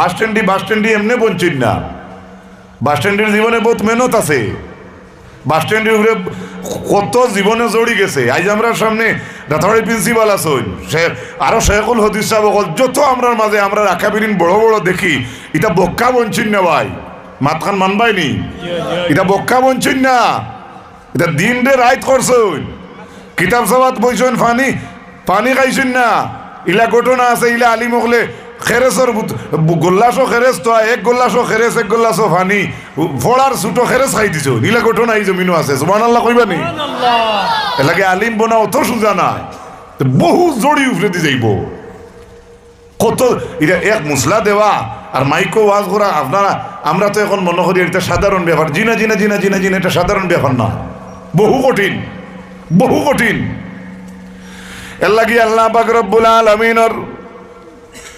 বাস স্ট্যান্ডি এমনি বঞ্চিত না। বাস স্ট্যান্ডের জীবনে বহুত মেহনত আছে। বাস স্ট্যান্ডের উপরে কত জীবনে জড়ি গেছে। আজ আমরা সামনে রাতাবাড়ি প্রিন্সিপাল আছেন, সে আরও শেখুল হদিস সাহেব অকল, যত আমরার মাঝে আমরা রাখাবিরিন বড় বড় দেখি এটা বক্কা বঞ্চিন না ভাই। মাতখান মানবাই নি? এটা বক্কা বঞ্চিন না। এটা দিন রে রাইত করছেন। কিতাব সবাত বইছেন, ফানি পানি খাইছেন না। ইলা ঘটনা আছে, ইলা আলি মকলে খেরেসর গোল্লাসও খেরেস তো এক গোল্লাসও খেরেস এক গোল্লাসও ফানি। ফড়ার ছুটো খেরেস খাই দিছো। ইলা ঘটনা এই জমিনও আছে। সুমান আল্লাহ কইবা নি? এলাকে আলিম বোনা অত সুজা নাই। বহু জড়ি উফরে দি যাইব। কত এটা এক মুসলা দেওয়া আর মাইকো ওয়াজ করা আপনারা আমরা তো এখন মনে করি এটা সাধারণ ব্যাপার। জিনা জিনা জিনা জিনা জিনা এটা সাধারণ ব্যাপার না। বহু কঠিন। বহু কঠিন। এর লাগি আল্লাহ পাক রব্বুল আলামিনের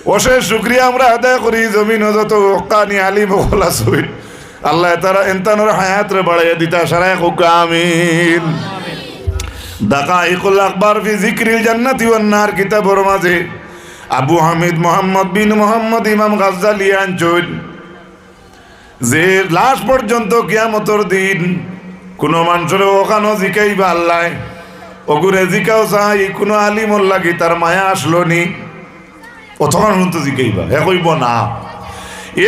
অশেষ শুক্রিয়া আমরা আদায় করি জমিন যত কানি আলিম হল আসুই আল্লাহ তারা এন্তানোর হায়াত বাড়াইয়া দিতা খুব আমিন। দাকাইকুল আকবার ফি জিক্রিল জান্নাতি ওয়ান নার কিতাবের মাঝে আবু হামিদ মোহাম্মদ বিন মোহাম্মদ ইমাম গাজ্জালি আনচুন যে লাশ পর্যন্ত কিয়ামতর দিন কোনো মানুষের ওখানো জিকাইবা আল্লাহ ওগুরে জিকাও চাই, কোনো আলিমর লাগি তার মায়া আসলো নি? অতক্ষণ শুনতো জিকাইবা হে কইব না।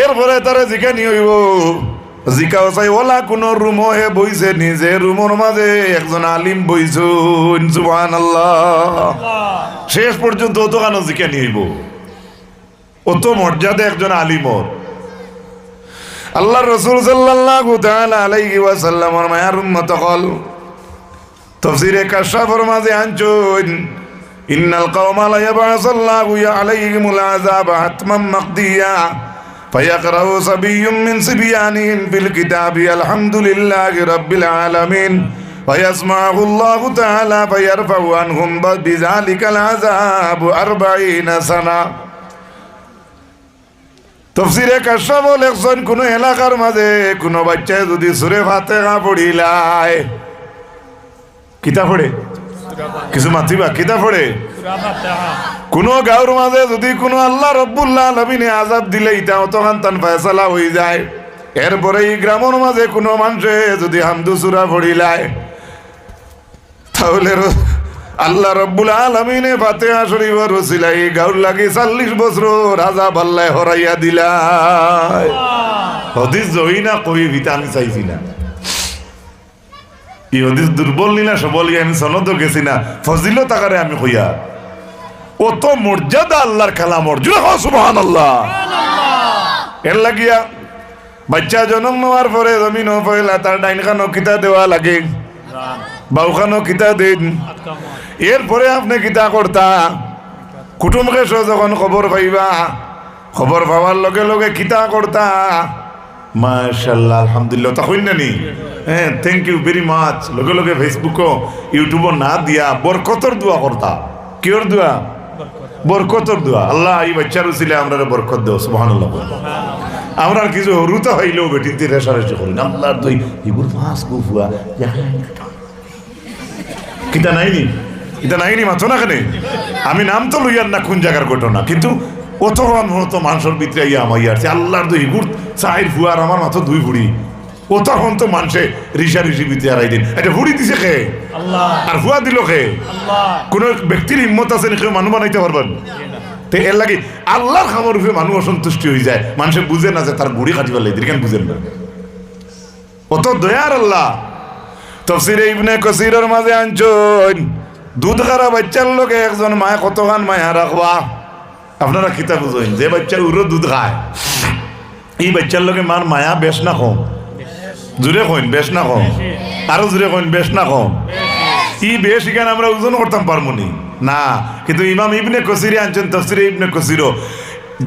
এরপরে তারা জিকানি হইব জিকাও চাই ওলা কোনো রুম হে বইছে, নিজে রুমর মাঝে একজন আলিম বইছুন সুবহান শেষ পর্যন্ত অতখানো জিকানি হইব অত মর্যাদা একজন আলিমর আল্লাহ রসুল তাআলা আলাইহি ওয়াসাল্লামর মায়ার উম্মত কল তফসিরে কাশাফর মাঝে আনছুন ইন্নাল কওমা লা ইয়াবআসাল্লাহু আলাইহিমুল আযাবা হাতমান মাকদিয়া فيقرأ صبي من صبيانهم في الكتاب الحمد لله رب العالمين فيسمعه الله تعالى فيرفع عنهم بذلك العذاب أربعين سنة তফসিরে কাশ্যাপ লেখছেন কোন এলাকার মাঝে কোনো বাচ্চায় যদি সুরে ভাতে গা পড়িলায় কিতা পড়ে কিছু মাতিবা? কিতা পড়ে? কোন গাঁর মাঝে যদি কোনো আল্লাহ রব্বুল্লাহ নবীনে আজাব দিলে ইটা অতখান তান ফয়সালা হয়ে যায়। এরপরে এই গ্রামের মাঝে কোনো মানুষে যদি হামদু সুরা পড়িলায় তাহলে আল্লাহ রব্বুল আলমিনে ফাতেহা শরীফ রসিলাই গাউর লাগি চল্লিশ বছর রাজা পাল্লায় হরাইয়া দিলা হদিস জই না কই ভিতা আমি চাইছি না। ই হদিস দুর্বল নি না, সবল আমি সনদ গেছি না। ফজিল তাকারে আমি কইয়া অত মর্যাদা আল্লাহর কালাম অর্জুন। সুবহান আল্লাহ এর লাগিয়া বাচ্চা জন্ম নেওয়ার পরে জমিন পয়লা তার ডাইন খানো কিতা দেওয়া লাগে। বাউখানো কিতা দিন। এরপরে আপনি কিতা করতা কুটুমকে যখন খবর পাইবা খবর পাওয়ার লগে লগে কিতা করতা মাশাল্লাহ আলহামদুলিল্লাহ। তা হইন নি হ্যাঁ থ্যাংক ইউ ভেরি মাচ লগে লগে ফেসবুকও ইউটিউবও না দিয়া বরকতর দোয়া করতা। কিয়র দোয়া? বরকতর দোয়া। আল্লাহ এই বাচ্চার উচিলে আমরা বরকত দেও, সুবহানাল্লাহ আমরা কিছু হরুতা হইলেও বেটিতে রেশারেশি করি না। আল্লাহর দই এগুলো মাছ গুফুয়া কিতা নাইনি? এটা নাইনি মাত্র না কেনে? আমি নাম তো লইয়ার না কোন জায়গার ঘটনা। কিন্তু অত তো মানুষের ভিতরে ইয়া আমার ইয়ারছে আল্লাহর দুই গুড় চাইর ফুয়ার আমার মাত্র দুই ভুড়ি। অতক্ষণ তো মানুষে ঋষা ঋষি ভিতরে হারাই দিন। এটা ভুড়ি দিছে খে আর ফুয়া দিল খে কোন ব্যক্তির হিম্মত আছে নাকি? মানুষ বানাইতে পারবেন? তো এর লাগে আল্লাহর খাবার রূপে মানুষ অসন্তুষ্টি হয়ে যায়। মানুষে বুঝে না যে তার বুড়ি কাটিবার লাগে কেন বুঝেন না? অত দয়ার আল্লাহ। তফসিরে ইবনে কসিরের মাঝে আনছন দুধ খারা বাচ্চার লোকে একজন মায় কতখান মায়া রাখবা? আপনারা কিতা বুঝেন যে বাচ্চা উড়ো দুধ খায় এই বাচ্চার লোকে মার মায়া বেশ না কম? জুড়ে কইন বেশ না কম? আরও জুড়ে কইন বেশ না কম? ই বেশ এখানে আমরা ওজন করতাম পারব নি। না কিন্তু ইমাম ইবনে কসিরে আনছেন তফসিরে ইবনে কসিরো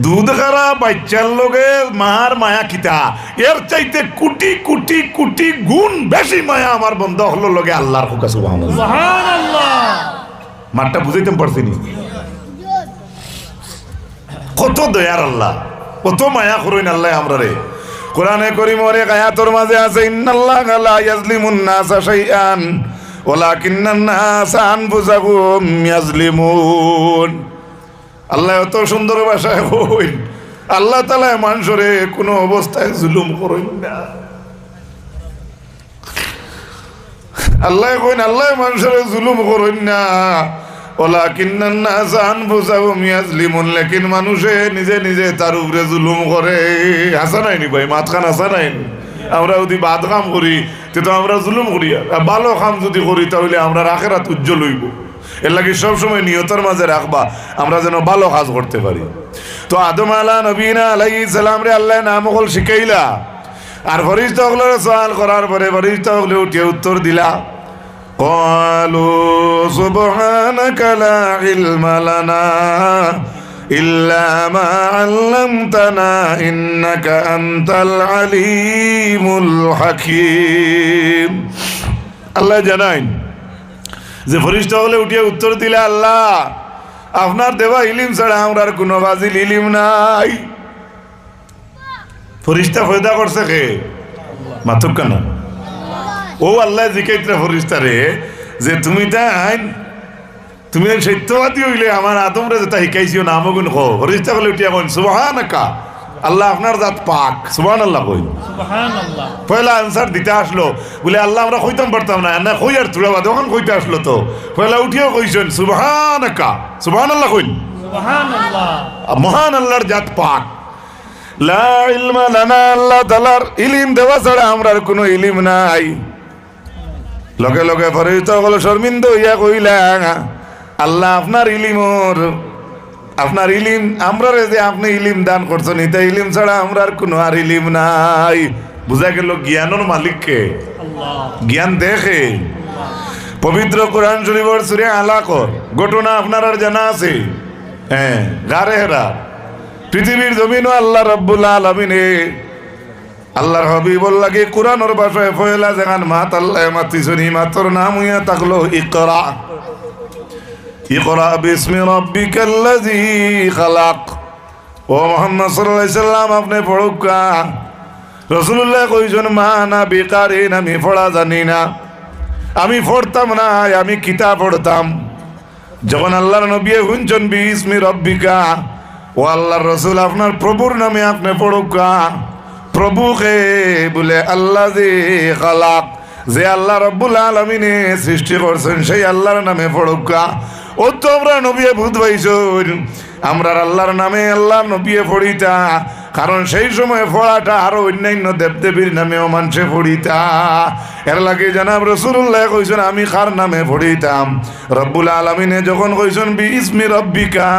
দুধ খারা বাচ্চার লোকে মার মায়া কিতা? এর চাইতে কুটি কুটি কুটি গুণ বেশি মায়া আমার বন্ধ হলো লগে আল্লাহর হুকা সুবহানাল্লাহ। মারটা বুঝাইতে পারছি নি? কত দয়ার আল্লাহ। কত মায়া করইন আল্লাহ আমরা রে কোরআনে করিম ওরে আয়াতর মাঝে আছে, ইন্নাল্লাহ লা ইয়াজলিমুন নাসা শাইআন, ওয়ালাকিন্নান নাসা আনফুসাহুম ইয়াজলিমুন। আল্লাহ এত সুন্দর ভাষায় হইন আল্লাহ তালা মানুষরে কোনো অবস্থায় জুলুম করেন না। আল্লাহ কইন, আল্লাহ মানুষের জুলুম করেন না। ওলা কিন্নান নাস আনফুসাহুম ইয়াজলিমুন, লেকিন মানুষে নিজে নিজে উপরে জুলুম নাই নাই আমরা যদি কাম আমরা জুলুম করি। ভালো কাম যদি তাহলে আমরা উজ্জ্বল সবসময় রাখবা, আমরা যেন ভালো কাজ করতে পারি। তো আদম আলা নবীনা আলাই সালাম রে আল্লাহ নাম শিখাইলা আর ফরিস্তা সওয়াল করার পরে ফরিস্তা হগলে উঠিয়ে উত্তর দিলা। قالوا سبحانك لا علم لنا إلا ما علمتنا إنك أنت العليم الحكيم আল্লাহ জানাইন যে ফরিস্তা হলে উঠিয়ে উত্তর দিলে আল্লাহ আপনার দেওয়া ইলিম ছাড়া আমার কোনো বাজিল ইলিম নাই ফরিস্তা ফয়দা করছে কে মাথুক কেন ও আল্লাহ জিকাইত্রা ফরিস্তা রে যে তুমি তাই তুমি সত্যবাদী হইলে আমার আদমরে যেটা শিকাইছিও না আমগুন খো ফরিস্তা বলে উঠিয়া কইন সুবহান আল্লাহ আপনার জাত পাক। সুবহান আল্লাহ কই পয়লা আনসার দিতে আসলো বলে আল্লাহ আমরা কইতাম পারতাম না না কই আর তুলা তখন কইতে আসলো তো। পয়লা উঠিও কইছেন সুবহান সুবহান আল্লাহ কইন মহান আল্লাহর জাত পাক। লা ইলমা লানা আল্লাহ তালার ইলিম দেওয়া ছাড়া আমরা কোনো ইলিম নাই। লগে লগে ফরিত হল শর্মিন্দ ইয়া কইলা, আল্লাহ আপনার ইলিমর আপনার ইলিম, আমরা যে আপনি ইলিম দান করছেন এটা ইলিম ছাড়া আমরা আর কোনো আর ইলিম নাই। বুঝা গেল জ্ঞানের মালিককে জ্ঞান দেখে পবিত্র কোরআন শরীফর সুরে আলাকর ঘটনা আপনার আর জানা আছে? হ্যাঁ গারে হেরা। পৃথিবীর জমিনও আল্লাহ রব্বুল আলমিনে আল্লাহর হবিবুল লাগে কোরআনের ভাষায় ফয়লা যেখান মাত আল্লাহ মাতিছনি মাতর নাম হইয়া থাকল ইকরা। ইকরা বিসমি রব্বিকাল্লাযী খালাক। ও মোহাম্মদ সাল্লাল্লাহু আলাইহি সাল্লাম, আপনি পড়ুকা রসুল্লাহ কইজন মা না বেকারিন আমি পড়া জানি না। আমি পড়তাম না, আমি কিতাব পড়তাম। যখন আল্লাহর নবী হুঞ্চন বিসমি রব্বিকা, ও আল্লাহর রসুল, আপনার প্রভুর নামে আপনি পড়ুকা প্রভুকে বলে আল্লাহ যে খালাক, যে আল্লাহ রব্বুল আলমিনে সৃষ্টি করছেন, সেই আল্লাহর নামে পড়ুকা ও তো আমরা নবিয়ে ভূত ভাইছ আমরা আল্লাহর নামে আল্লাহ নবিয়ে পড়িতা কারণ সেই সময় পড়াটা আরও অন্যান্য দেবদেবীর নামেও মানুষে পড়িতা এর লাগে জানাব রসুল্লাহ কইছেন আমি কার নামে পড়িতাম রব্বুল আলমিনে যখন কইছেন বি ইসমি রব্বিকা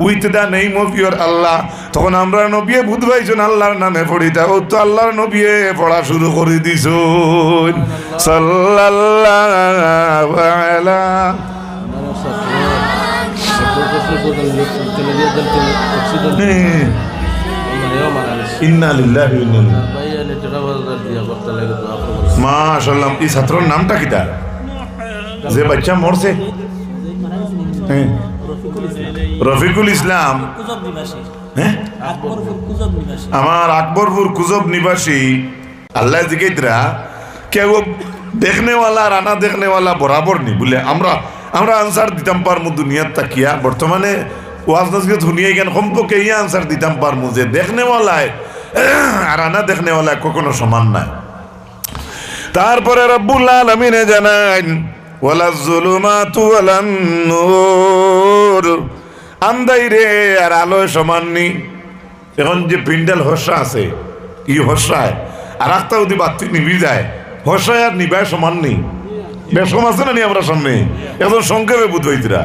with the name of your Allah তখন আমরা নবিয়ে বুধ ভাইছেন আল্লাহর নামে পড়িতা ও তো আল্লাহর নবিয়ে পড়া শুরু করে দিছ সাল্লাল্লাহু মাশাআল্লাহ এই ছাত্রর নামটা কিটা যে বাচ্চা মরছে? হ্যাঁ। রফিকুল ইসলাম। হ্যাঁ? আমার আকবরপুর কুজব নিবাসী। আল্লাহ জিগেদরা কেউ দেখনেওয়ালা রানা দেখনেওয়ালা বরাবর নি। বলে আমরা আমরা আনসার দিতাম পারমু দুনিয়ার তাকিয়া। বর্তমানে ওয়াজ নজকে ধুনিয়াই জ্ঞান কমপক্ষে ইয়ে আনসার দিতাম পারমু যে দেখনেওয়ালায় আর আনা দেখনেওয়ালায় কখনো সমান নাই। তারপরে রব্বুল আলমিনে জানান ওয়ালা জুলুমাতু ওয়ালান নূর। আন্দাই রে, আর আলোয় সমান নি এখন যে পিন্ডাল হর্ষা আছে, ই হর্ষায়, আর একটা যদি বাতি নিবি যায় হর্ষায় আর নিবায় সমান নেই। বেশম আছে না নি আমরা সামনে? এখন সংক্ষেপে বুঝবাইতরা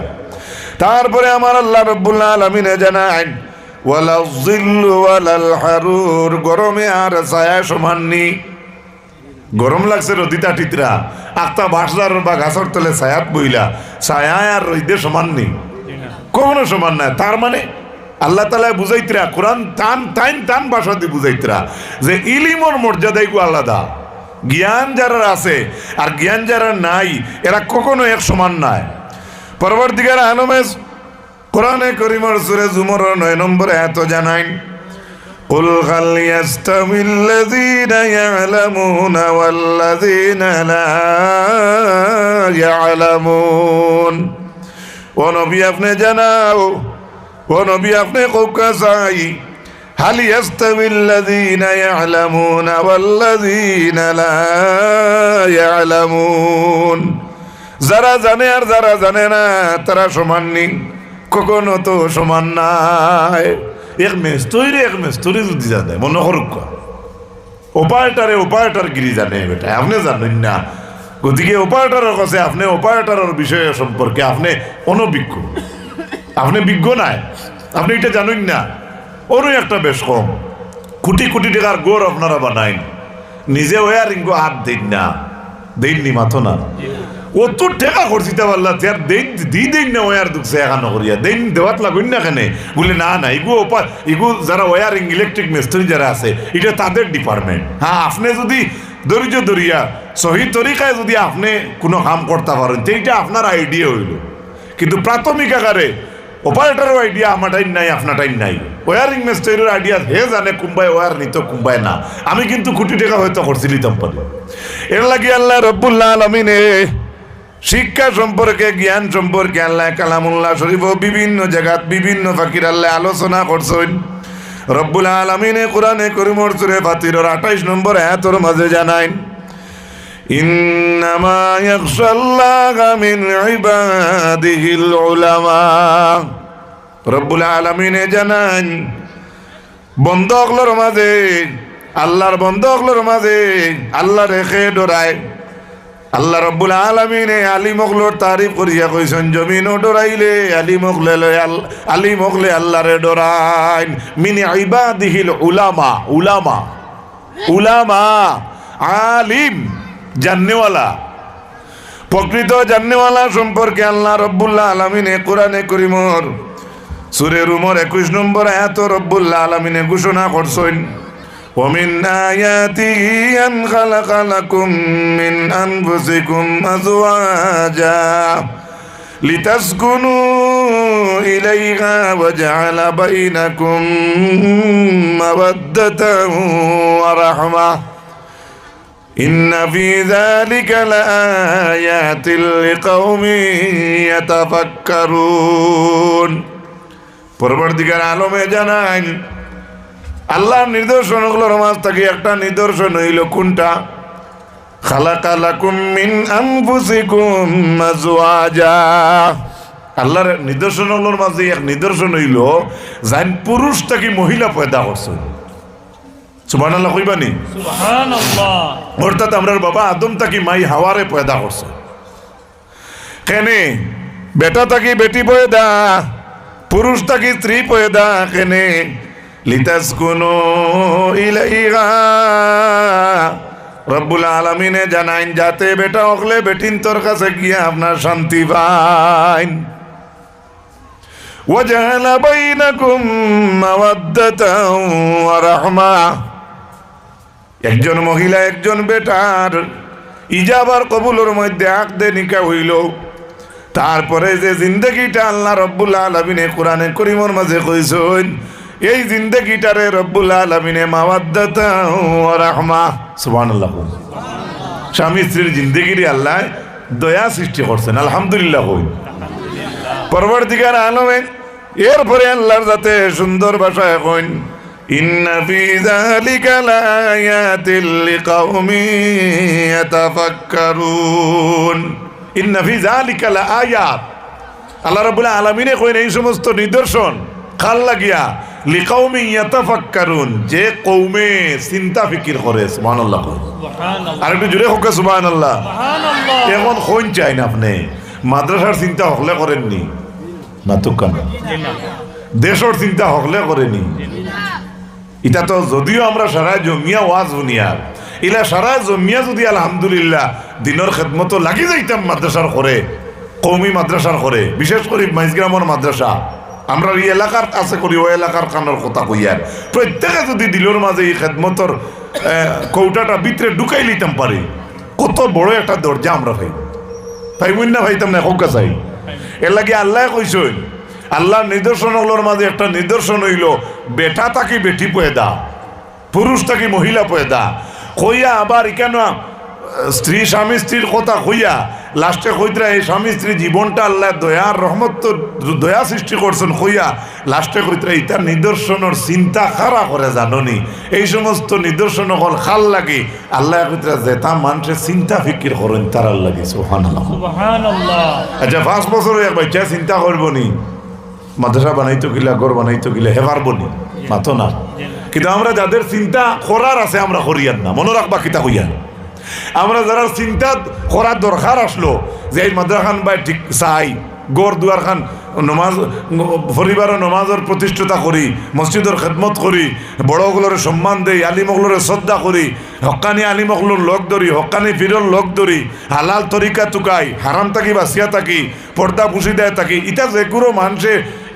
তারপরে আমার আল্লাহ রব্বুল্লাহ আলমিনে জানান হারুর গরমে আর ছায়া সমান নি গরম লাগছে রদিতা টিতরা আক্তা বাসদার বা গাছর তলে ছায়াত বইলা। ছায়া আর রইদে সমান নেই। কখনো সমান নাই তার মানে আল্লাহ তালা বুঝাইতরা, কোরআন টান টাইন টান ভাষা দিয়ে বুঝাইতরা যে ইলিমর মর্যাদাই আলাদা। জ্ঞান যারা আছে আর জ্ঞান যারা নাই, এরা কখনো এক সমান নাই। পরবর্তীকার আলমেশ কোরআনে করিমর সুরে জুমর নয় নম্বরে এত জানাইন قل هل يستوي الذين يعلمون والذين لا يعلمون ও নবী আপনি জানাও ও নবী আপনি কোকা চাই هل يستوي الذين يعلمون والذين لا يعلمون যারা জানে আর যারা জানে না, তারা সমান নেই কখনো তো সমান নাই। এক মেস্তরি এক মেস্তরি যদি জানে, মনে করুক অপারেটারে অপারেটার গিরি জানে, বেটা, আপনি জানেন না। গতিকে অপারেটারের কাছে আপনি অপারেটারের বিষয় সম্পর্কে আপনি অনভিজ্ঞ। আপনি বিজ্ঞ নাই। আপনি এটা জানেন না। ওরও একটা বেশ কম। কোটি কোটি টাকার গোর আপনারা বানাইন। নিজে ওয়ারিং হাত দিন না। দেননি মাথো না। অত টাকা করছি তা পারলা আর দেন দি দেন না ওয়ার দুঃখছে এখানো করিয়া দেন দেওয়াত লাগুন না কেন? বলে, না না, ইগু ওপা, ইগু যারা ওয়ারিং, ইলেকট্রিক মিস্ত্রি যারা আছে, এটা তাদের ডিপার্টমেন্ট। হ্যাঁ আপনি যদি ধৈর্য ধরিয়া, সহি তরিকায় যদি আপনি কোনো কাম করতে পারেন, তো এইটা আপনার আইডিয়া হইল। কিন্তু প্রাথমিক আকারে অপারেটরের আইডিয়া আমার টাইম নাই আপনার টাইম নাই। ওয়ারিং মিস্ত্রির আইডিয়া হে জানে কুম্বাই ওয়ার নিত কুম্বাই না। আমি কিন্তু কোটি টাকা হয়তো করছি লিতাম পারি। এর লাগে আল্লাহ রব্বুল্লাহ আলমিনে শিক্ষা সম্পর্কে, জ্ঞান সম্পর্কে আল্লাহ কালামুল্লাহ শরীফ ও বিভিন্ন জায়গাত বিভিন্ন ফাকির আল্লাহ আলোচনা করছেন। রব্বুল আলমিনে কোরআনে করিমর সুরে ফাতিরর আঠাইশ নম্বর এতর মাঝে জানাইন ইন্নামা ইয়াখশাল্লাহা মিন ইবাদিহিল উলামা। রব্বুল আলমিনে জানান বন্ধকলর মাঝে, আল্লাহর বন্ধকলর মাঝে আল্লাহ রেখে ডরায়। আল্লাহ রব্বুল আলমিনে আলী মগলোর তারিফ করিয়া কইছেন, জমিনও ডরাইলে আলী মগলে আলী মগলে আল্লাহরে ডরাইন। মিনি ইবাদিহিল উলামা উলামা উলামা, আলিম, জাননেওয়ালা। প্রকৃত জাননেওয়ালা সম্পর্কে আল্লাহ রব্বুল্লাহ আলমিনে কোরআনে করিমর সুরের উমর একুশ নম্বর এত রব্বুল্লাহ আলমিনে ঘোষণা করছেন ومن آياته أن خلق لكم من أنفسكم أزواجا لتسكنوا إليها وجعل بينكم مودة ورحمة إن في ذلك لآيات لقوم يتفكرون পরবর্তীকার আলমে জানান আল্লাহর নিদর্শনগুলোর মাঝ থেকে একটা নিদর্শন হইল কোনটা? আল্লাহর নিদর্শনগুলোর মাঝে এক নিদর্শন হইল যান পুরুষ থেকে মহিলা পয়দা করছে। সুবহানাল্লাহ কইবানি সুবহানাল্লাহ। অর্থাৎ আমরার বাবা আদম তাকি মাই হাওয়ারে পয়দা করছে। কেনে? বেটা তাকি বেটি পয়দা পুরুষ তাকি স্ত্রী পয়দা কেনে? লিতাসকুনু ইলাইহা রব্বুল আলমিনে জানাইন যাতে বেটা হকলে বেটিন তোর কাছে গিয়ে আপনার শান্তি পাইন وجعل بينكم مودة ورحمة একজন মহিলা একজন বেটার ইজাবার কবুলের মধ্যে আকদে নিকা হইল তারপরে যে জিন্দগিটা আল্লাহ রব্বুল আলমিনে কোরআনে করিমর মাঝে কইসন এই জিন্দগিটারে রব্বুল আলমিনে মাওয়াদ্দাতা ও রাহমা। সুবহানাল্লাহ। স্বামী স্ত্রীর জিন্দগিরি আল্লাহ দয়া সৃষ্টি করছেন, আলহামদুলিল্লাহ। পরবর্তীকার আলমেন এরপরে আল্লাহর যাতে সুন্দর ভাষায় লায়াত। আল্লাহ রাব্বুল আলামিনে কইন, এই সমস্ত নিদর্শন, খাল লাগিয়া লিকাউমি ইয়াতাফাক্কারুন যে কৌমে চিন্তা ফিকির করে সুবহানাল্লাহ। সুবহানাল্লাহ। আর একটু জুড়ে হোক সুবহানাল্লাহ। সুবহানাল্লাহ। এখন কোন চাই না আপনি মাদ্রাসার চিন্তা হকলে করেননি? না তো কেন? দেশের চিন্তা হকলে করেনি? এটা তো যদিও আমরা সারা জমিয়া ওয়াজ বুনিয়ার ইলা সারা জমিয়া যদি আলহামদুলিল্লাহ দিনের খেদমতো লাগি যাইতাম মাদ্রাসার করে কৌমি মাদ্রাসার করে বিশেষ করে মাইজগ্রামের মাদ্রাসা আমরা এই এলাকার কাছে করি, ওই এলাকার কানের কথা কইয়ার প্রত্যেকে যদি দিলর মাঝে এই খেদমতর কৌটাটা ভিতরে ঢুকাই লিতাম পারি, কত বড় একটা দরজা আমরা ভাই। ভাইবুন না ভাইতাম না হোক চাই এর লাগে আল্লাহ কইসই আল্লাহর নিদর্শনগুলোর মাঝে একটা নিদর্শন হইল, বেটা তাকে বেটি পয়দা পুরুষ তাকে মহিলা পয়দা কইয়া আবার কেন, স্ত্রী স্বামী স্ত্রীর কথা কইয়া লাস্টে কইতরা এই স্বামী স্ত্রী জীবনটা আল্লাহ দয়ার রহমত তো দয়া সৃষ্টি করছেন কইয়া লাস্টে কইতে ইতার নিদর্শনের চিন্তা খারা করে জাননি। এই সমস্ত নিদর্শন হল খাল লাগে আল্লাহ কইতে যে তা মানুষের চিন্তা ফিকির করেন তার লাগে আচ্ছা পাঁচ বছর এক বাচ্চা চিন্তা করব নি মাদ্রাসা বানাইতো কিলা ঘর বানাইতো কিলা হে পারব নি। মাতো না কিন্তু আমরা যাদের চিন্তা করার আছে আমরা করিয়ান না। মনে রাখবা কিতা হইয়ান আমরা যারা চিন্তা করার দরকার আসলো যে এই মাদ্রাসা খান বাই ঠিক চাই, গড় দুয়ার খান নমাজ পরিবারের নমাজের প্রতিষ্ঠাতা করি মসজিদের খেদমত করি বড়গুলোর সম্মান দেই আলিমগুলোর শ্রদ্ধা করি হকানি আলিমগুলোর লোক ধরি হকানি ফিরর লোক ধরি হালাল তরিকা তুকাই হারাম থাকি বাসিয়া থাকি পর্দা পুষি দেয় থাকি ইটা যে কোনো মানুষে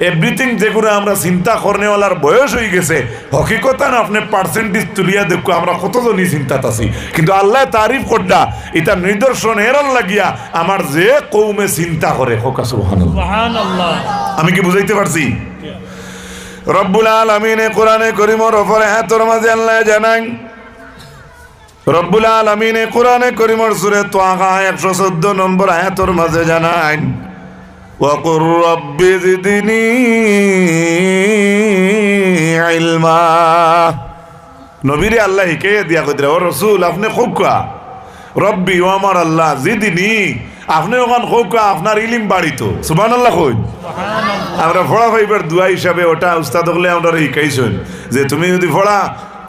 এভরিথিং যে কোনো আমরা চিন্তা করনেওয়ালার বয়স হয়ে গেছে হকিকতা না আপনি পার্সেন্টেজ তুলিয়া দেখো আমরা কতজনই চিন্তাত আছি। কিন্তু আল্লাহ তারিফ করডা এটা নিদর্শন এরল লাগিয়া আমার যে কৌমে চিন্তা করে হোকা সুবহানাল্লাহ। সুবহানাল্লাহ। আমি কি বুঝাইতে পারছি? রব্বুল আলমিনে কোরআনে করিমর ওপরে হাতর মাঝে আল্লাহ জানাই রব্বুল আলমিনে কোরআনে করিমর সুরে তোয়াকা একশো চোদ্দ নম্বর আয়াতর মাঝে জানাই وقل رب زدني علما নবীরে আল্লাহ হিকে দিয়া কইতে ও রসুল আপনি খোকা রব্বি ও আমার আল্লাহ জিদিনি আপনি ওখান খোকা আপনার ইলিম বাড়িতো সুবান আল্লাহ কই আমরা ফড়া ফাইবার দুয়া হিসাবে ওটা উস্তাদ হলে আমরা শিকাইছেন যে তুমি যদি ফড়া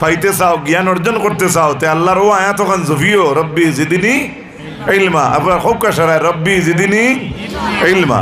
পাইতে চাও জ্ঞান অর্জন করতে চাও তে আল্লাহর ও আয়াত ওখান জফিও রব্বি জিদিনি ইলমা আপনার খোকা সারায় রব্বি জিদিনি ইলমা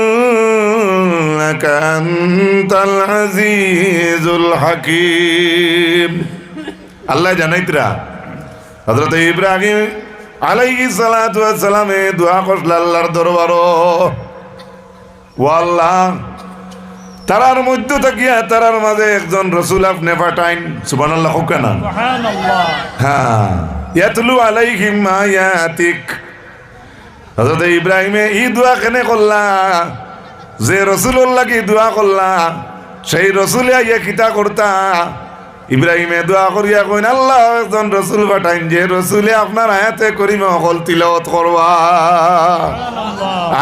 إنك أنت العزيز الحكيم الله জানাইতরা হযরত ইব্রাহিম আলাইহিস সালাতু ওয়াস সালামে দোয়া করল আল্লাহর দরবার ও আল্লাহ তারার মধ্য থাকিয়া তারার মাঝে একজন রসুল আপনি পাঠাইন সুবহানাল্লাহ হোক না সুবহানাল্লাহ হ্যাঁ ইয়াতলু আলাইহিম আয়াতিক হযরত ইব্রাহিমে ই দোয়া কেনে করলা যে রসুল্লাহ কি দোয়া করলা, সেই রসুলে আইয়া কিতা করতা। ইব্রাহিমে দোয়া করিয়া কইন, আল্লাহ, একজন রসুল পাঠাইন যে রসুলে আপনার আয়াতে করিমে অকল তিলত করবা।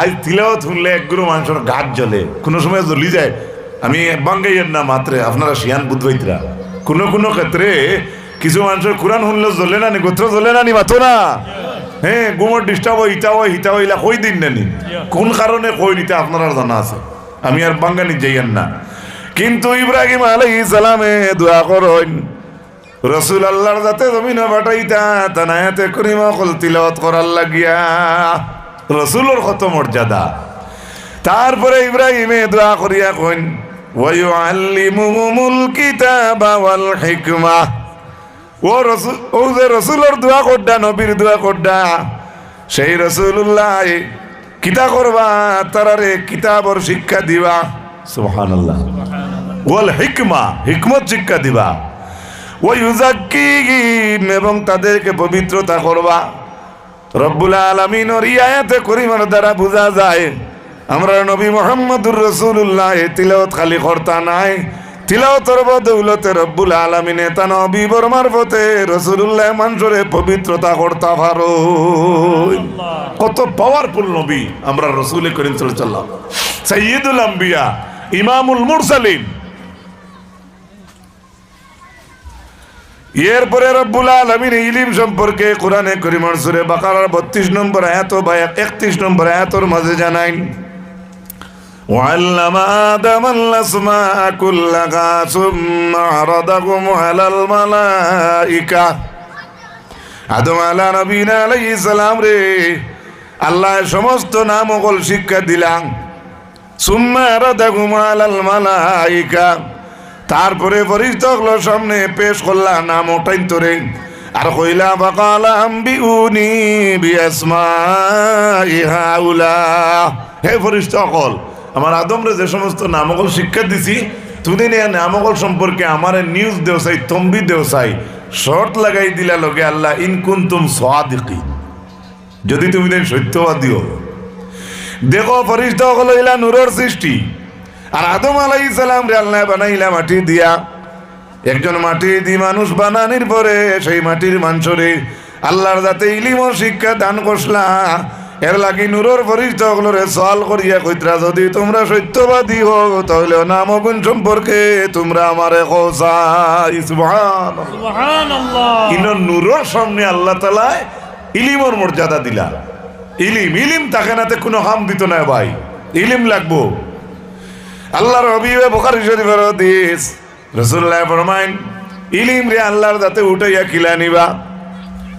আজ তিলাওয়াত শুনলে একগুলো মানুষের গাছ জ্বলে। কোনো সময় জ্বলি যায়। আমি বাঙ্গাইয়ের না মাত্রে, আপনারা শিয়ান বুধবাইতরা কোনো কোনো ক্ষেত্রে কিছু মানুষের কোরআন শুনলে জ্বলে না নি, গোত্র জ্বলে না নি, মাতো না। হ্যাঁ গুমর ডিস্টার্ব হয় ইটা হয় হিতা হইলা কই দিন না নি কোন কারণে কই নিতে আপনারা জানা আছে? আমি আর বাঙ্গানি যাইয়েন না। কিন্তু ইব্রাহিম আলাই সালামে দোয়া করেন রসুল আল্লাহর যাতে জমিনে বাটাইতা তানায়াতে করিমা কল তিলত করার লাগিয়া। রসুলের কত মর্যাদা তারপরে ইব্রাহিমে দোয়া করিয়া কইন ওয়ায়ুআল্লিমুহুমুল কিতাবা ওয়াল হিকমা। ও রসুল, ও যে রসুলের দোয়া করডা, নবীর দোয়া করডা, সেই রসুল্লাহ কিতা করবা? তারারে কিতাবর শিক্ষা দিবা। সুবহানাল্লাহ। ওয়াল হিকমা, হিকমত শিক্ষা দিবা। ও ইউজাক্কিহিম এবং তাদেরকে পবিত্রতা করবা। রব্বুল আলমিনর ইয়াতে করিমার দ্বারা বোঝা যায়, আমরা নবী মোহাম্মদুর রসুল্লাহ তিলাওত খালি কর্তা নাই। তিলাওতর বদৌলতে রব্বুল আলমিনে তা নবী বর্মার পথে রসুল্লাহ পবিত্রতা কর্তা ভারো কত পাওয়ারফুল নবী আমরা রসুল করিম চল্লাম সৈয়দুল আম্বিয়া ইমামুল মুরসালিন। এরপরে রব্বুল আলমিন ইলিম সম্পর্কে কোরআনে করিমর সুরে বাকারার বত্রিশ নম্বর আয়াত বা একত্রিশ নম্বর আয়াতর মাঝে জানাইন। وعلم آدم الأسماء كلها ثم عرضهم على الملائكة আদম আলা নবীন আলাইহিস সালাম রে আল্লাহ সমস্ত নাম অকল শিক্ষা দিলাম সুম্মা আরাদাহুম আলাল মালাইকা তারপরে ফরিস্তগুলোর সামনে পেশ করলা নাম ওটাই তোরে আর কইলা বাকালা আম্বি উনি বিয়াসমা ইহাউলা হে ফরিস্ত অকল আমার আদমরে যে সমস্ত নামকল শিক্ষা দিছি, তুমি নিয়ে নামকল সম্পর্কে আমার নিউজ দেও চাই, তম্বি দেও চাই। শর্ট লাগাই দিলা লগে আল্লাহ ইনকুন তুম সাদিকি যদি তুমি সত্যবাদী হো দেখো, ফরিস্তা হলো ইলা নূরের সৃষ্টি। আর আদম আলাই সালাম রে আল্লাহ বানাইলা মাটি দিয়া। একজন মাটি দি মানুষ বানানির পরে সেই মাটির মাংসরে আল্লাহর যাতে ইলিম শিক্ষা দান করসলা। এর লাগি নূরের ফরিস্তা হলরে সওয়াল করিয়া কইত্রা যদি তোমরা সত্যবাদী হো তাহলে নাম গুণ সম্পর্কে তোমরা আমারে কোসাই সুবহানাল্লাহ। সুবহানাল্লাহ। ইনর নূরের সামনে আল্লাহ তালায় ইলিমর মর্যাদা দিলা ইলিম ইলিম তাকে নাতে কোনো হাম দিত না ভাই। ইলিম লাগবো। আল্লাহর হবিবে বোখারি শরীফের হাদিস। রাসূলুল্লাহ ফরমাইন ইলিম রে আল্লাহর দাতে উঠাইয়া কিলা নিবা ইন্নাল্লাহ লা ইয়াকবিদুল ইলমা ইন্তিজাআন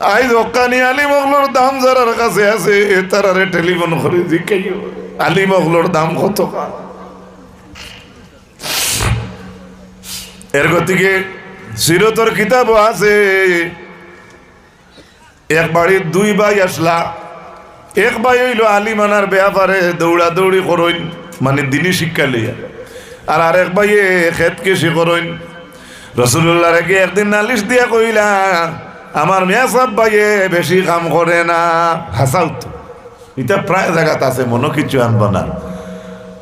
আই হকানি আলিম অগলোর দাম যারার কাছে আছে তারারে টেলিফোন করে জিকাইও আলিম অগলোর দাম কত এর গতিকে সিরতর কিতাব আছে। এক বাড়ির দুই ভাই আসলা। এক ভাই হইল আলিমানার ব্যাপারে দৌড়া দৌড়ি করইন মানে দিনই শিক্ষা লইয়া। আর আরেক ভাইয়ে খেতকে সে করইন রসুল্লাহ রেখে একদিন নালিশ দিয়া কইলা আমার মেয়া সব ভাইয়ে বেশি কাম করে না। হাসাও তো এটা প্রায় জায়গাত আছে, মনে কিছু আনবা না।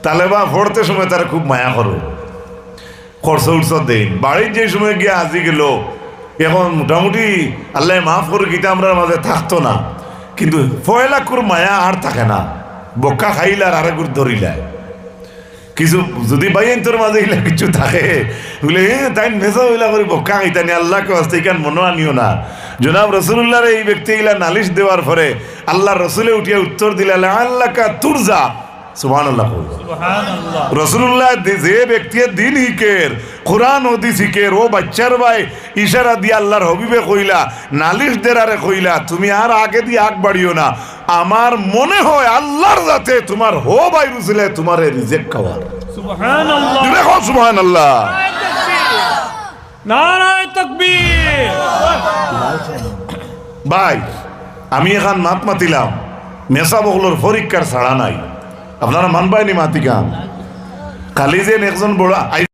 তাহলে বা পড়তে সময় তার খুব মায়া করো। খরচ উৎস দেন বাড়ির যে সময় গিয়ে আজি গেল, এখন মোটামুটি আল্লাহ মাফ করে গীতা আমরা মাঝে থাকতো না। কিন্তু ফয়লাকুর মায়া আর থাকে না। বক্কা খাইলে আর আরেকুর ধরিলে কিছু যদি বাইন তোর মাঝে ইলা কিছু থাকে বলে তাই মেজা হইলা করে বক্কা আল্লাহ কে আসতে ইকান মনে আনিও না। জনাব রসুল্লাহর এই ব্যক্তি ইলা নালিশ দেওয়ার পরে আল্লাহ রসুলে উঠিয়ে উত্তর দিলে আল্লাহ কা তুরজা। সুবহান আল্লাহ সুবহানাল্লাহ। রসুল্লাহ যে ব্যক্তি দিন হিকের কোরআন হদিস হিকের ও বাচ্চার ভাই ইশারা দিয়ে আল্লাহর হবিবে কইলা নালিশ দেরারে কইলা তুমি আর আগে দিয়ে আগ বাড়িও না। আমার মনে হয় আল্লাহর যাতে তোমার হো ভাই রুসিলে তোমার রিজেক্ট দেখো সুবহান আল্লাহ ভাই আমি এখন মাত মাতিলাম মেসা বগলোর পরীক্ষার ছাড়া নাই। আপনারা মানবাইনি মাতিকাম। কালি যে একজন বড় আই